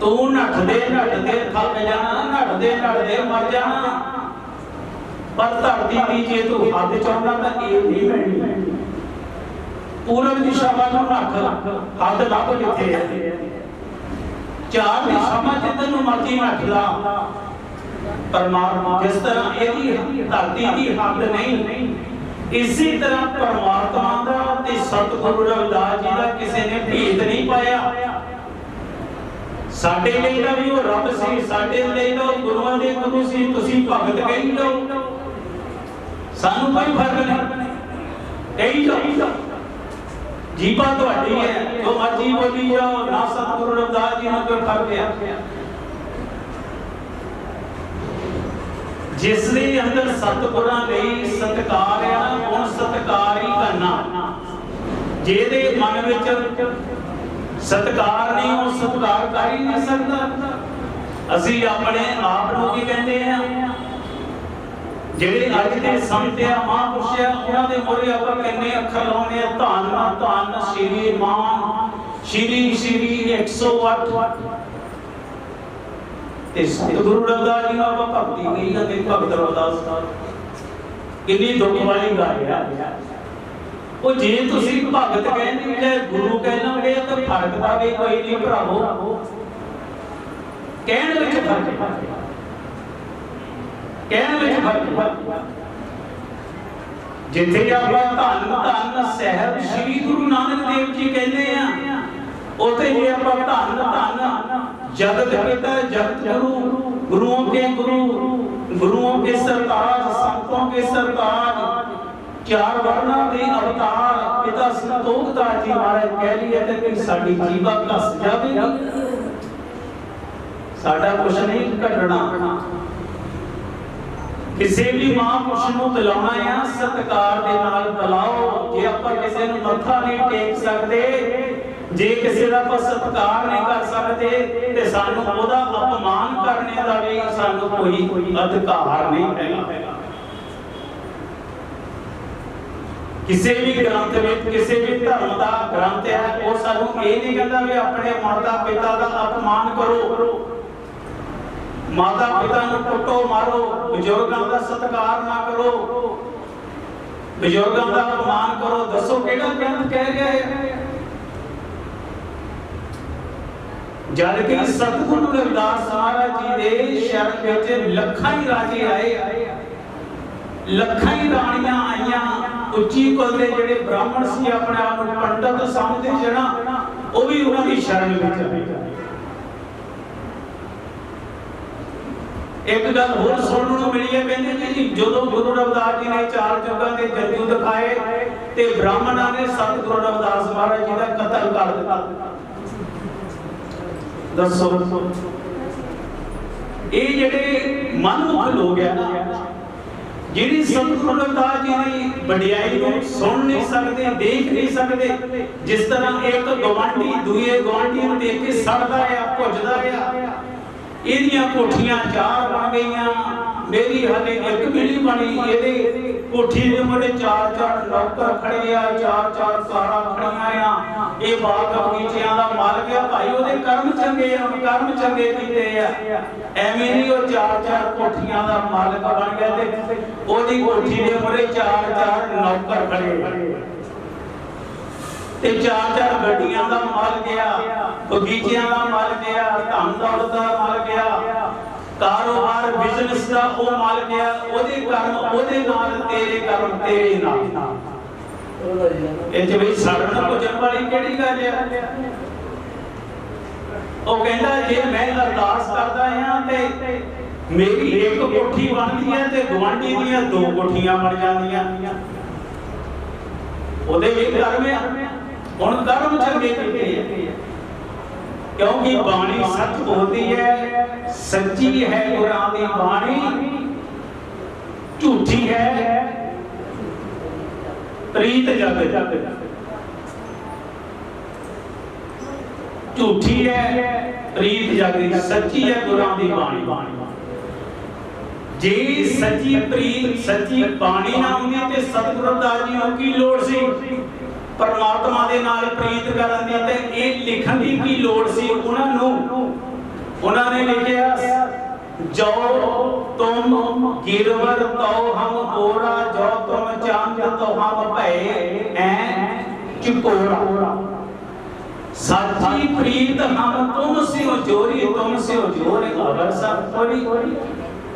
ਤੂੰ ਨੱਠਦੇ ਨੱਠਦੇ ਥੱਕ ਜਾਣਾ ਨੱਠਦੇ ਨੱਠਦੇ ਮਰ ਜਾਣਾ ਪਰ ਧਰਤੀ ਦੀ ਜੇ ਤੂੰ ਹੱਦ ਚਾਹੁੰਦਾ ਤਾਂ ਇਹ ਨਹੀਂ ਮਿਲਣੀ ਪੂਰਬ ਦਿਸ਼ਾ ਵੱਲ ਨੂੰ ਨੱਠ ਹੱਦ ਲੱਭ ਕਿੱਥੇ ਹੈ ਚਾਰ ਦਿਸ਼ਾਵਾਂ ਜਿੱਧਰ ਨੂੰ ਮਰਜ਼ੀ ਨੱਠ ਲਾ। ਪਰਮਾਤਮਾ ਜਿਸ ਤਰ੍ਹਾਂ ਇਹਦੀ ਧਰਤੀ ਦੀ ਹੱਦ ਨਹੀਂ, ਇਸੇ ਤਰ੍ਹਾਂ ਪਰਮਾਤਮਾ ਦਾ ਤੇ ਸਤਿਗੁਰੂ ਰਵਿਦਾਸ ਜੀ ਦਾ ਕਿਸੇ ਨੇ ਭੇਦ ਨਹੀਂ ਪਾਇਆ। ਸਾਡੇ ਲਈ ਤਾਂ ਵੀ ਉਹ ਰੱਬ ਸੀ, ਸਾਡੇ ਲਈ ਤਾਂ ਗੁਰੂਆਂ ਦੇ ਗੁਰੂ ਸੀ, ਤੁਸੀਂ ਭਗਤ ਕਹੀ ਜਾਓ ਸਾਨੂੰ ਕੋਈ ਫ਼ਰਕ ਨਹੀਂ। ਕਹੀ ਜਾਓ। ਜੀਪਾ ਤੁਹਾਡੀ ਹੈ, ਜੋ ਮਰਜ਼ੀ ਬੋਲੀ ਜਾਓ, ਨਾ ਸਤਿਗੁਰੂ ਰਵਿਦਾਸ ਜੀ ਨਾਲ ਕੋਈ ਫ਼ਰਕ ਹੈ ਜਿਸ ਦੇ ਅੰਦਰ ਸਤਿਗੁਰਾਂ ਲਈ ਸਤਕਾਰ ਆ ਨਾ ਸਤਕਾਰ ਹੀ ਕਰਨਾ। ਜਿਹਦੇ ਮਨ ਵਿੱਚ ਸਤਕਾਰ ਨਹੀਂ, ਉਹ ਸਤਕਾਰ ਕਰ ਹੀ ਨਹੀਂ ਸਕਦਾ ਅਸੀਂ ਆਪਣੇ ਆਪ ਨੂੰ ਕੀ ਕਹਿੰਦੇ ਆ ਜਿਹੜੇ ਅੱਜ ਦੇ ਸੰਤ ਆ ਮਹਾਂਪੁਰਸ਼ ਆ ਉਹਨਾਂ ਦੇ ਮੋਰੇ ਆਪਾਂ ਕਿੰਨੇ ਅੱਖਰ ਲਾਉਣੇ ਆ ਧੰਨ ਧੰਨ ਸ਼੍ਰੀ ਮਾਨ, ਸ਼੍ਰੀ ਸ਼੍ਰੀ 108 ਤੇ ਸਤਿਗੁਰੂ ਰਵਿਦਾਸ ਜੀ ਨੂੰ ਆਪਾਂ ਭਗਤੀ ਕਹੀ ਜਾਂਦੇ ਭਗਤ ਰਵਿਦਾਸ ਸਾਹਿਬ। ਕਿੰਨੀ ਦੁੱਖ ਵਾਲੀ ਗੱਲ ਆ। ਉਹ ਜੇ ਤੁਸੀਂ ਭਗਤ ਕਹਿੰਦੇ ਜੇ ਗੁਰੂ ਕਹਿਣਗੇ ਤਾਂ ਫ਼ਰਕ ਤਾਂ ਵੀ ਕੋਈ ਨਹੀਂ ਭਰਾਵੋ। ਕਹਿਣ ਵਿੱਚ ਫ਼ਰਕ ਕਹਿਣ ਵਿੱਚ ਫ਼ਰਕ ਜਿੱਥੇ ਆਪਾਂ ਧੰਨ ਧੰਨ ਸਹਿਬ ਸ੍ਰੀ ਗੁਰੂ ਨਾਨਕ ਦੇਵ ਜੀ ਕਹਿੰਦੇ ਆ, ਉਥੇ ਜੇ ਆਪਾਂ ਧੰਨ ਧੰਨ ਜਗਤ ਪਿਤਾ, ਜਗਤ ਗੁਰੂ, ਗੁਰੂਆਂ ਕੇ ਗੁਰੂ, ਗੁਰੂਆਂ ਕੇ ਸਰਤਾਜ, ਸੰਤੋਂ ਕੇ ਸਰਤਾਜ ਚਾਰ ਵਰਨਾ ਦੇ ਅਵਤਾਰ ਪਿਤਾ ਸੰਤੋਖ ਜੀ ਮਹਾਰਾਜ ਕਹਿ ਲਈਏ ਤੇ ਕਿ ਸਾਡੀ ਜੀਵਾ ਘਸ ਜਾਵੇਗੀ। ਸਾਡਾ ਕੁਛ ਨਹੀਂ ਘਟਣਾ। ਕਿਸੇ ਵੀ ਮਹਾਂਪੁਰਸ਼ ਨੂੰ ਬੁਲਾਉਣਾ ਆ, ਸਤਿਕਾਰ ਦੇ ਨਾਲ ਬੁਲਾਓ। ਜੇ ਆਪਾਂ ਕਿਸੇ ਨੂੰ ਮੱਥਾ ਨਹੀਂ ਟੇਕ ਸਕਦੇ, ਜੇ ਕਿਸੇ ਦਾ ਆਪਾਂ ਸਤਿਕਾਰ ਨਹੀਂ ਕਰ ਸਕਦੇ, ਤੇ ਸਾਨੂੰ ਉਹਦਾ ਅਪਮਾਨ ਕਰਨੇ ਦਾ ਵੀ ਸਾਨੂੰ ਕੋਈ ਅਧਿਕਾਰ ਨਹੀਂ ਹੈਗਾ। ਕਿਸੇ ਵੀ ਗ੍ਰੰਥ ਵਿੱਚ, ਕਿਸੇ ਵੀ ਧਰਮ ਦਾ ਗ੍ਰੰਥ ਹੈ, ਉਹ ਸਾਨੂੰ ਇਹ ਨਹੀਂ ਕਹਿੰਦਾ ਵੀ ਆਪਣੇ ਮਾਤਾ ਪਿਤਾ ਦਾ ਅਪਮਾਨ ਕਰੋ। ਮਾਤਾ ਪਿਤਾ ਨੂੰ ਕੁੱਟੋ, ਮਾਰੋ, ਬਜ਼ੁਰਗਾਂ ਦਾ ਸਤਿਕਾਰ ਨਾ ਕਰੋ। ਬਜ਼ੁਰਗਾਂ ਦਾ ਅਪਮਾਨ ਕਰੋ। ਦੱਸੋ ਕਿਹੜਾ ਗ੍ਰੰਥ ਕਹਿ ਰਿਹਾ ਹੈ? ਜਦ ਕਿ ਸਤਿਗੁਰੂ ਰਵਿਦਾਸ ਮਹਾਰਾਜ ਜੀ ਦੇ ਸ਼ਰਨ ਵਿੱਚ ਲੱਖਾਂ ਹੀ ਰਾਜੇ ਆਏ। ਲੱਖਾਂ ਹੀ ਰਾਣੀਆਂ ਆਈਆਂ। ਉੱਚੀ ਕੁਲ ਦੇ ਜਿਹੜੇ ਬ੍ਰਾਹਮਣ ਸੀ ਆਪਣੇ ਆਪ ਨੂੰ ਪੰਡਤ ਸਮਝਦੇ ਜਿਹੜਾ ਉਹ ਵੀ ਉਹਨਾਂ ਦੀ ਸ਼ਰਨ ਵਿੱਚ ਆਏ ਇੱਕ ਗੱਲ ਹੋਰ ਸੁਣਨ ਨੂੰ ਮਿਲੀ ਹੈ ਕਹਿੰਦੇ ਕਿ ਜੀ ਜਦੋਂ ਗੁਰੂ ਰਵਿਦਾਸ ਜੀ ਨੇ ਚਾਰ ਜੁਗਾਂ ਦੇ ਜੰਗੂ ਦਿਖਾਏ ਤੇ ਬ੍ਰਾਹਮਣਾਂ ਨੇ ਸਤਿਗੁਰੂ ਰਵਿਦਾਸ ਮਹਾਰਾਜ ਜੀ ਦਾ ਕਤਲ ਕਰ ਦਿੱਤਾ। ਦੱਸੋ। ਇਹ ਜਿਹੜੇ ਮਨਮੁਖ ਲੋਕ ਆ ਨਾ ਜਿਹੜੀ ਸਤਿਗੁਰੂ ਰਵਿਦਾਸ ਜੀ ਦੀ ਵਡਿਆਈ ਨੂੰ ਸੁਣ ਨਹੀਂ ਸਕਦੇ, ਦੇਖ ਨਹੀਂ ਸਕਦੇ, ਜਿਸ ਤਰ੍ਹਾਂ ਇੱਕ ਗਵਾਂਢੀ ਦੂਏ ਗਵਾਂਢੀ ਨੂੰ ਦੇਖ ਕੇ ਸੜਦਾ ਆ, ਭੁੱਜਦਾ ਆ, ਇਹਦੀਆਂ ਕੋਠੀਆਂ ਚਾਰ ਬਣ ਗਈਆਂ ਮੇਰੀ ਹਲੇ ਇੱਕ ਵੀ ਨਹੀਂ ਬਣੀ। ਇਹਦੇ ਕੋਠੀ ਦੇ ਮੋੜੇ ਚਾਰ ਚਾਰ ਨੌਕਰ ਖੜੇ ਆ, ਚਾਰ ਚਾਰ ਕਾਰਾਂ ਖੜੀਆਂ ਆ ਇਹ ਬਾਗ ਬਗੀਚਿਆਂ ਦਾ ਮਾਲਕ ਆ। ਭਾਈ, ਉਹਦੇ ਕਰਮ ਚੰਗੇ ਆ ਕਰਮ ਚੰਗੇ ਕੀਤੇ ਆ। ਐਵੇਂ ਨਹੀਂ ਉਹ ਚਾਰ ਚਾਰ ਕੋਠੀਆਂ ਦਾ ਮਾਲਕ ਬਣ ਗਿਆ ਤੇ ਉਹਦੀ ਕੋਠੀ ਦੇ ਮੋੜੇ ਚਾਰ ਚਾਰ ਨੌਕਰ ਖੜੇ ਤੇ ਚਾਰ ਚਾਰ ਗੱਡੀਆਂ ਦਾ ਮਾਲ ਗਿਆ ਬਗੀਚਿਆਂ ਦਾ ਮਾਲ ਗਿਆ ਧਨ ਦੌਲਤ ਦਾ ਮਾਲ ਗਿਆ ਦਾ ਉਹ ਮਾਲ ਗਿਆ ਉਹਦੇ ਕਰਮ, ਉਹਦੇ ਨਾਲ ਤੇਰੇ ਕਰਮ ਤੇਰੇ ਨਾਲ। ਇਹ ਜੇ ਵੀ ਸੜਨ ਭੁਜਣ ਵਾਲੀ ਕਿਹੜੀ ਗੱਲ ਹੈ? ਉਹ ਕਹਿੰਦਾ, ਜੇ ਮੈਂ ਅਰਦਾਸ ਕਰਦਾ ਹਾਂ ਤੇ ਮੇਰੀ ਇੱਕ ਕੋਠੀ ਬਣਦੀ ਹੈ ਤੇ ਗਵਾਂਢੀ ਦੀਆਂ ਦੋ ਕੋਠੀਆਂ ਬਣ ਜਾਂਦੀਆਂ। ਉਹਦੇ ਵੀ ਕਰਮ ਆ। ਹੁਣ ਕਰਮ ਚੰਗੇ ਕੀਤੇ ਆ ਕਿਉਂਕਿ ਬਾਣੀ ਸੱਚ ਬੋਲਦੀ ਹੈ, ਸੱਚੀ ਹੈ ਗੁਰਾਂ ਦੀ ਬਾਣੀ, ਝੂਠੀ ਹੈ ਪ੍ਰੀਤ ਜਗ। ਝੂਠੀ ਹੈ, ਪ੍ਰੀਤ ਜਗ ਦੀ, ਸੱਚੀ ਹੈ ਗੁਰਾਂ ਦੀ ਬਾਣੀ। ਜੇ ਸੱਚੀ ਪ੍ਰੀਤ, ਸੱਚੀ ਬਾਣੀ ਨਾ ਹੁੰਦੀ ਤੇ ਸਤਿਗੁਰੂ ਰਵਿਦਾਸ ਜੀ ਨੂੰ ਕੀ ਲੋੜ ਸੀ? ਪਰਮਾਤਮਾ ਦੇ ਨਾਲ ਪ੍ਰੀਤ ਕਰਨ ਦੀ ਤੇ ਇਹ ਲਿਖਣ ਦੀ ਕੀ ਲੋੜ ਸੀ ਉਹਨਾਂ ਨੂੰ? ਉਹਨਾਂ ਨੇ ਲਿਖਿਆ ਜੋ ਤੁਮ ਗਿਰਵਰ ਤੋ ਹਮ ਕੋਰਾ ਜੋ ਤੁਮ ਚਾਂਦ ਤੋ ਹਮ ਭਏ, ਐ ਚੁਕੋਰਾ। ਸਾਚੀ ਪ੍ਰੀਤ, ਹਮ ਤੁਮ ਸਿਓ ਜੋਰੀ, ਤੁਮ ਸਿਓ ਜੋਰ ਅਵਰ ਸਭ ਥੋੜੀ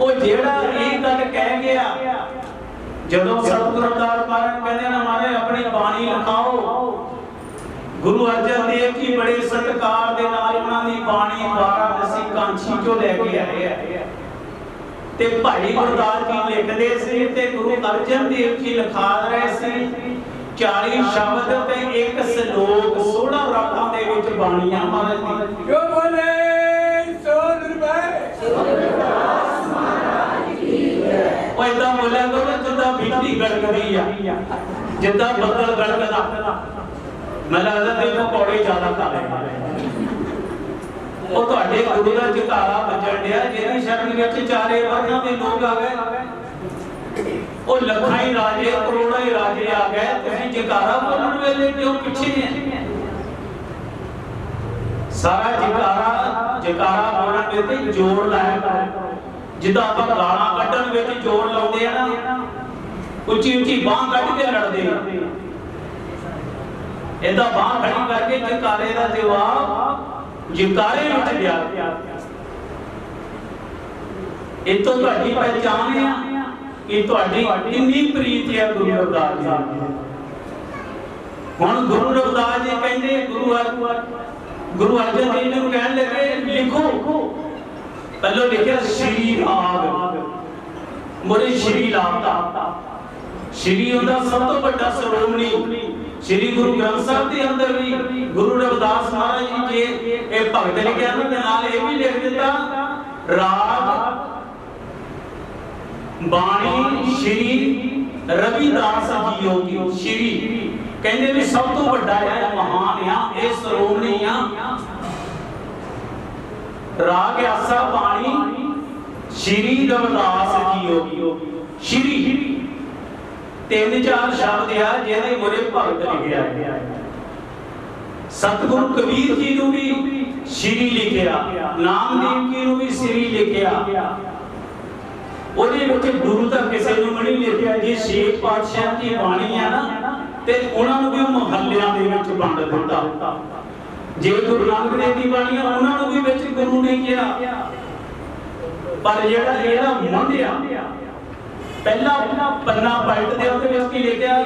ਉਹ ਜਿਹੜਾ ਇਹ ਗੱਲ ਕਹਿ ਗਿਆ ਜਦੋਂ ਸਤਿਗੁਰੂ ਅਵਤਾਰ ਪਾਰਨ ਕਹਿੰਦੇ ਨਾ ਮਾਰੇ ਆਪਣੀ ਬਾਣੀ ਲਿਖਾਓ। ਗੁਰੂ ਅਰਜਨ ਦੇਵ ਜੀ ਬੜੇ ਸਤਿਕਾਰ ਦੇ ਨਾਲ ਉਹਨਾਂ ਦੀ ਬਾਣੀ ਵਾਰਾਣਸੀ ਕਾਂਚੀ ਚੋਂ ਲੈ ਕੇ ਆਏ ਆ। ਤੇ ਭਾਈ ਗੁਰਦਾਸ ਜੀ ਲਿਖਦੇ ਸੀ ਤੇ ਗੁਰੂ ਅਰਜਨ ਦੇਵ ਜੀ ਲਿਖਾ ਰਹੇ ਸੀ 40 ਸ਼ਬਦ ਤੇ ਇੱਕ ਸ਼ਲੋਕ 16 ਰਾਗਾਂ ਦੇ ਵਿੱਚ ਬਾਣੀਆਂ ਮਹਾਰਾਜ ਦੀ। ਜੋ ਬੋਲੇ ਸੋ ਨਿਰਭੈ ਇਦਾਂ ਬੋਲਿਆ ਕਰੋ ਬਿਜਲੀ ਗੜਗਦੀ ਆ, ਜਿੱਦਾਂ ਬੱਦਲ ਗੜਗਦਾ ਮੈਂ ਲੱਗਦਾ ਤੇ ਪਕੌੜੇ ਜ਼ਿਆਦਾ ਖਾ ਰਹੇ ਉਹ ਤੁਹਾਡੇ ਗੁਰੂ ਦਾ ਜਕਾਰਾ ਵੱਜਣ ਡਿਆ, ਜਿਹਦੀ ਸ਼ਰਨ ਵਿੱਚ ਚਾਰੇ ਵਰਨਾਂ ਦੇ ਲੋਕ ਆ ਗਏ। ਉਹ ਲੱਖਾਂ ਹੀ ਰਾਜੇ, ਕਰੋੜਾਂ ਹੀ ਰਾਜੇ ਆ ਗਏ, ਤੁਸੀਂ ਜਕਾਰਾ ਬੋਲਣ ਵੇਲੇ ਕਿਉਂ ਪਿੱਛੇ ਹੈ ਸਾਰਾ ਜਕਾਰਾ ਜਕਾਰਾ ਬੋਲਣ ਵੇਲੇ ਜ਼ੋਰ ਲਾਇਆ ਕਰੋ। ਜਿੱਦਾਂ ਆਪਾਂ ਗਾਲਾਂ ਕੱਢਣ ਵਿੱਚ ਜ਼ੋਰ ਲਾਉਂਦੇ ਆ ਨਾ ਉੱਚੀ ਉੱਚੀ ਬਾਹ ਕੱਢ ਕੇ ਲੜਦੇ ਇਹਦਾ ਬਾਹ ਖੜੀ ਕਰਕੇ ਜਕਾਰੇ ਦਾ ਜਵਾਬ ਜਕਾਰੇ ਵਿੱਚ ਗਿਆ ਇਹ ਤੋਂ ਤੁਹਾਡੀ ਪਹਿਚਾਨ ਆ ਕਿ ਤੁਹਾਡੀ ਕਿੰਨੀ ਪ੍ਰੀਤ ਹੈ ਗੁਰੂ ਰਵਿਦਾਸ ਜੀ ਹੁਣ ਗੁਰੂ ਰਵਿਦਾਸ ਜੀ ਕਹਿੰਦੇ, ਗੁਰੂ ਗੁਰੂ ਅਰਜਨ ਦੇਵ ਜੀ ਨੂੰ ਕਹਿਣ ਲੱਗੇ, ਲਿਖੋ। ਪਹਿਲਾਂ ਲਿਖਿਆ, ਸ਼੍ਰੀ ਰਾਗ। ਮੋਰੇ ਸ਼੍ਰੀ ਲਾਤਾ ਸ਼੍ਰੀ ਹੁੰਦਾ ਸਭ ਤੋਂ ਵੱਡਾ ਸਰੋਮਣੀ ਸ਼੍ਰੀ ਗੁਰੂ ਗ੍ਰੰਥ ਸਾਹਿਬ ਦੇ ਅੰਦਰ ਵੀ, ਗੁਰੂ ਰਵਿਦਾਸ ਮਹਾਰਾਜ ਜੀ ਜੇ ਇਹ ਭਗਤ ਲਿਖਿਆ ਨਾ ਨਾਲ ਇਹ ਵੀ ਲਿਖ ਦਿੱਤਾ, ਰਾਗ, ਬਾਣੀ, ਸ਼੍ਰੀ ਰਵਿਦਾਸ ਜੀਓ ਕੀ ਸ਼੍ਰੀ। ਕਹਿੰਦੇ ਵੀ ਸਭ ਤੋਂ ਵੱਡਾ ਹੈ ਮਹਾਨ ਆ, ਇਹ ਸਰੋਮਣੀ ਆ। ਰਾਗ, ਆਸਾ, ਬਾਣੀ, ਸ਼੍ਰੀ ਰਵਿਦਾਸ ਜੀਓ ਕੀ ਸ਼੍ਰੀ। ਤਿੰਨ ਚਾਰ ਸ਼ਬਦ ਆ ਜਿਹਦੇ ਮੁਰੇ ਭਗਤ ਲਿਖਿਆ ਹੈ। ਕਬੀਰ ਜੀ ਨੂੰ ਵੀ ਸ਼੍ਰੀ ਲਿਖਿਆ, ਨਾਮਦੇਵ ਜੀ ਨੂੰ ਵੀ ਸ਼੍ਰੀ ਲਿਖਿਆ। ਉਹਦੇ ਵਿੱਚ ਗੁਰੂ ਤਾਂ ਕਿਸੇ ਨੂੰ ਨਹੀਂ ਲਿਖਿਆ, ਜੇ ਛੇ ਪਾਤਸ਼ਾਹ ਦੀ ਬਾਣੀ ਆ ਨਾ, ਤੇ ਉਹਨਾਂ ਨੂੰ ਵੀ ਮੁਹੱਲਿਆਂ ਦੇ ਵਿੱਚ ਵੰਡ ਦਿੱਤਾ। ਜੇ ਗੁਰੂ ਨਾਨਕ ਦੇਵ ਦੀ ਬਾਣੀ ਆ ਉਹਨਾਂ ਨੂੰ ਵੀ ਵਿੱਚ ਗੁਰੂ ਨੇ ਕਿਹਾ। ਪਰ ਜਿਹੜਾ ਇਹਦਾ ਮੁੰਡ ਪਹਿਲਾ ਪੰਨਾ ਪਲਟਦੇ ਉਹਦੇ ਵਿੱਚ ਕੀ ਲਿਖਿਆ,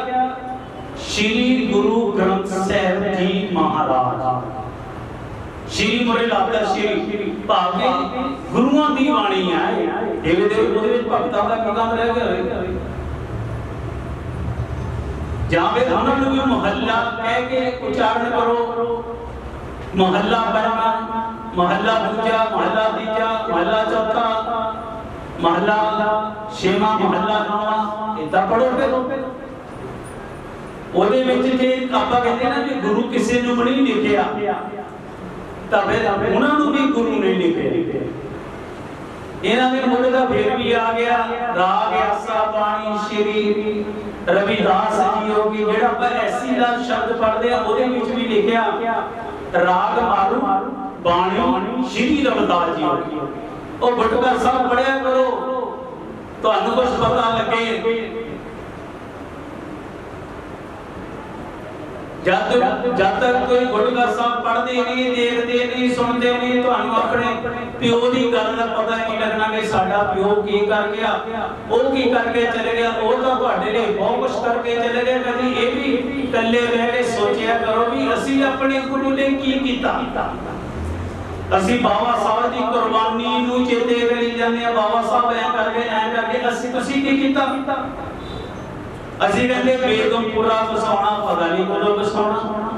ਸ਼੍ਰੀ ਗੁਰੂ ਗ੍ਰੰਥ ਸਾਹਿਬ ਜੀ ਮਹਾਰਾਜ। ਸ਼੍ਰੀ ਮੁਰੇ ਲਾਤਾ ਸ਼੍ਰੀ ਭਾਵੇਂ ਗੁਰੂਆਂ ਦੀ ਬਾਣੀ ਹੈ। ਜਿਵੇਂ ਦੇ ਉਹਦੇ ਵਿੱਚ ਭਗਤਾਂ ਦਾ ਕੀ ਕੰਮ ਰਹਿ ਗਿਆ? ਹੋਵੇ ਜਾਂ ਫਿਰ ਉਹਨਾਂ ਨੂੰ ਵੀ ਮੁਹੱਲਾ ਕਹਿ ਕੇ ਉਚਾਰਨ ਕਰੋ। ਮੁਹੱਲਾ ਪਹਿਲਾ, ਮੁਹੱਲਾ ਦੂਜਾ, ਮੁਹੱਲਾ ਤੀਜਾ, ਮੁਹੱਲਾ ਚੌਥਾ। ਮਹੱਲਾ, ਛੇਵਾਂ ਮਹੱਲਾ ਨੌਵਾਂ ਇਦਾਂ ਪੜੋ ਫਿਰ। ਉਹਦੇ ਵਿੱਚ ਜੇ ਆਪਾਂ ਕਹਿੰਦੇ ਨਾ ਵੀ ਗੁਰੂ ਕਿਸੇ ਨੂੰ ਨਹੀਂ ਲਿਖਿਆ ਤਾਂ ਫਿਰ ਉਹਨਾਂ ਨੂੰ ਵੀ ਗੁਰੂ ਨੇ ਲਿਖਿਆ। ਇਹਨਾਂ ਦੇ ਮੁੱਢ ਦਾ ਫੇਰ ਵੀ ਆ ਗਿਆ। ਰਾਗ, ਆਸਾ, ਬਾਣੀ, ਸ਼੍ਰੀ ਰਵਿਦਾਸ ਜੀ ਹੋ ਗਈ ਜਿਹੜਾ ਆਪਾਂ ਐਸੀ ਦਾ ਸ਼ਬਦ ਪੜ੍ਹਦੇ ਆ, ਉਹਦੇ ਵਿੱਚ ਵੀ ਲਿਖਿਆ। ਰਾਗ ਮਾਰੂ, ਬਾਣੀ, ਸ਼੍ਰੀ ਰਵਿਦਾਸ ਜੀ ਹੋ ਗਈ ਉਹ ਬਟੂਆ ਸਾਹਿਬ ਪੜਿਆ ਕਰੋ। ਤੁਹਾਨੂੰ ਕੁਝ ਪਤਾ ਲੱਗੇ। ਜਦ ਜਦ ਤੱਕ ਕੋਈ ਗੁਟਕਾ ਸਾਹਿਬ ਪੜ੍ਹਦੇ ਨਹੀਂ, ਦੇਖਦੇ ਨਹੀਂ, ਸੁਣਦੇ ਨਹੀਂ, ਤੁਹਾਨੂੰ ਆਪਣੇ ਪਿਓ ਦੀ ਗੱਲ ਦਾ ਪਤਾ ਨਹੀਂ ਲੱਗਣਾ ਕਿ ਸਾਡਾ ਪਿਓ ਕੀ ਕਰ ਗਿਆ, ਉਹ ਕੀ ਕਰਕੇ ਚਲੇ ਗਿਆ, ਉਹ ਤਾਂ ਤੁਹਾਡੇ ਲਈ ਬਹੁਤ ਕੁਝ ਕਰਕੇ ਚਲੇ ਗਿਆ ਕਦੀ ਇਹ ਵੀ ਇਕੱਲੇ ਰਹਿ ਕੇ ਸੋਚਿਆ ਕਰੋ ਵੀ ਅਸੀਂ ਆਪਣੇ ਗੁਰੂ ਲਈ ਕੀ ਕੀਤਾ। ਅਸੀਂ ਬਾਬਾ ਸਾਹਿਬ ਦੀ ਕੁਰਬਾਨੀ ਨੂੰ ਚੇਤੇ ਕਰੀ ਜਾਂਦੇ ਆ ਬਾਬਾ ਸਾਹਿਬ ਐ ਕਰਕੇ ਐ ਕਰਕੇ ਅਸੀਂ ਤੁਸੀਂ ਕੀ ਕੀਤਾ? ਅਸੀਂ ਕਹਿੰਦੇ, ਬੇਗਮਪੁਰਾ ਵਸਾਉਣਾ, ਪਤਾ ਨਹੀਂ ਕਦੋਂ ਵਸਾਉਣਾ।